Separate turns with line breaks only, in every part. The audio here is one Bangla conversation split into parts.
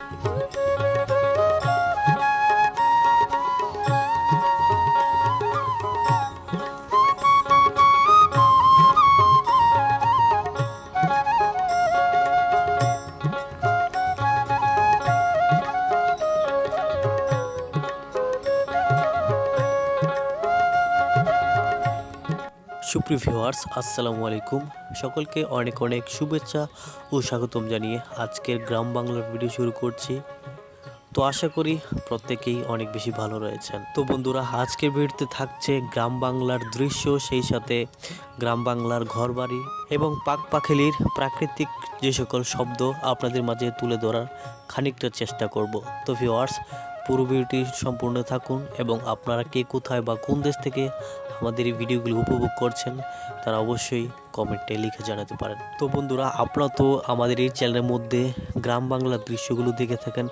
Thank you. সুপ্রিয় ভিউয়ার্স, আসসালামু আলাইকুম। সকলকে অনেক অনেক শুভেচ্ছা ও স্বাগতম জানিয়ে আজকের গ্রাম বাংলার ভিডিও শুরু করছি। তো আশা করি প্রত্যেকেই অনেক বেশি ভালো রয়েছেন। তো বন্ধুরা, আজকের ভিডিওতে থাকছে গ্রাম বাংলার দৃশ্য, সেই সাথে গ্রাম বাংলার ঘরবাড়ি এবং পাক পাখালির প্রাকৃতিক যে সকল শব্দ আপনাদের মাঝে তুলে ধরার খানিকটা চেষ্টা করব। তো ভিউয়ার্স পুরো ভিডিওটি সম্পূর্ণ থাকুন এবং আপনারা কে কোথায় বা কোন দেশ থেকে আমাদের এই ভিডিওগুলো উপভোগ করছেন, তারা অবশ্যই কমেন্টে লিখে জানাতে পারেন। তো বন্ধুরা, আপনারা তো আমাদের এই চ্যানেলের মধ্যে গ্রাম বাংলার দৃশ্যগুলো দেখে থাকেন,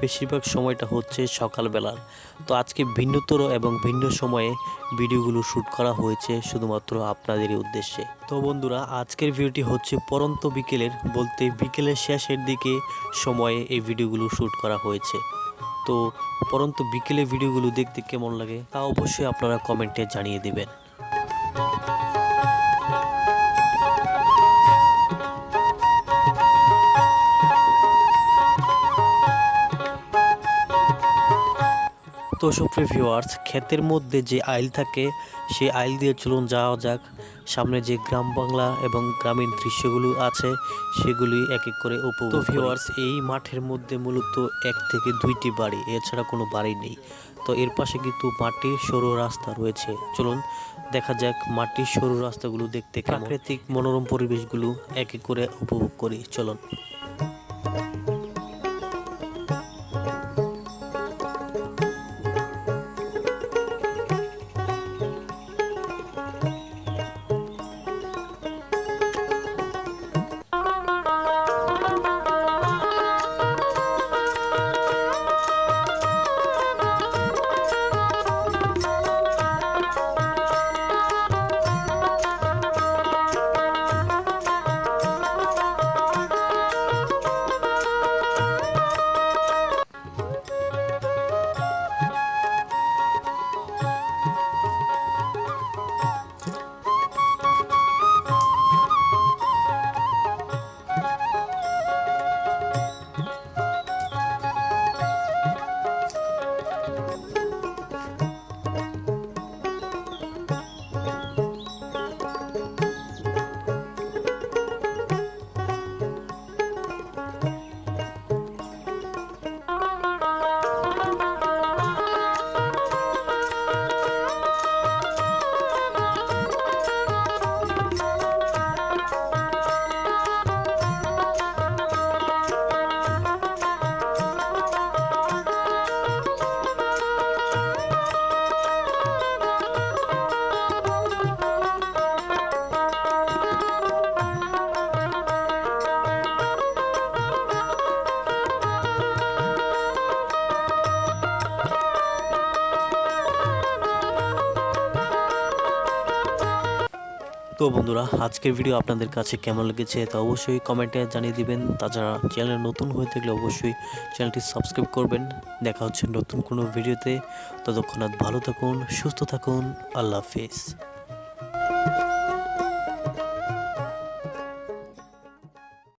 বেশিরভাগ সময়টা হচ্ছে সকালবেলার। তো আজকে ভিন্নতর এবং ভিন্ন সময়ে ভিডিওগুলো শ্যুট করা হয়েছে শুধুমাত্র আপনাদেরই উদ্দেশ্যে। তো বন্ধুরা, আজকের ভিডিওটি হচ্ছে পরন্ত বিকেলের, বলতে বিকেলের শেষের দিকে সময়ে এই ভিডিওগুলো শ্যুট করা হয়েছে। তো পরন্ত বিকেলে ভিডিওগুলো দেখতে কেমন লাগে তা অবশ্যই আপনারা কমেন্টে জানিয়ে দেবেন। তো সুপ্রিয় ভিউয়ার্স ক্ষেতের মধ্যে যে আইল থাকে সেই আইল দিয়ে চলুন যাওয়া যাক। সামনে যে গ্রাম বাংলা এবং গ্রামীণ দৃশ্যগুলো আছে সেগুলি এক এক করে উপভোগ ভিউয়ার্স এই মাঠের মধ্যে মূলত এক থেকে দুইটি বাড়ি এছাড়া কোনো বাড়ি নেই। তো এর পাশে কিন্তু মাটির সরু রাস্তা রয়েছে। চলুন দেখা যাক মাটির সরু রাস্তাগুলো দেখতে প্রাকৃতিক মনোরম পরিবেশগুলো এক এক করে উপভোগ করি। চলুন। তো বন্ধুরা, আজকের ভিডিও আপনাদের কাছে কেমন লেগেছে তা অবশ্যই কমেন্টে জানিয়ে দিবেন। তাছাড়া চ্যানেল নতুন হয়ে থাকলে অবশ্যই চ্যানেলটি সাবস্ক্রাইব করবেন। দেখা হচ্ছে নতুন কোনো ভিডিওতে ততক্ষণাৎ ভালো থাকুন, সুস্থ থাকুন। আল্লাহ হাফিজ।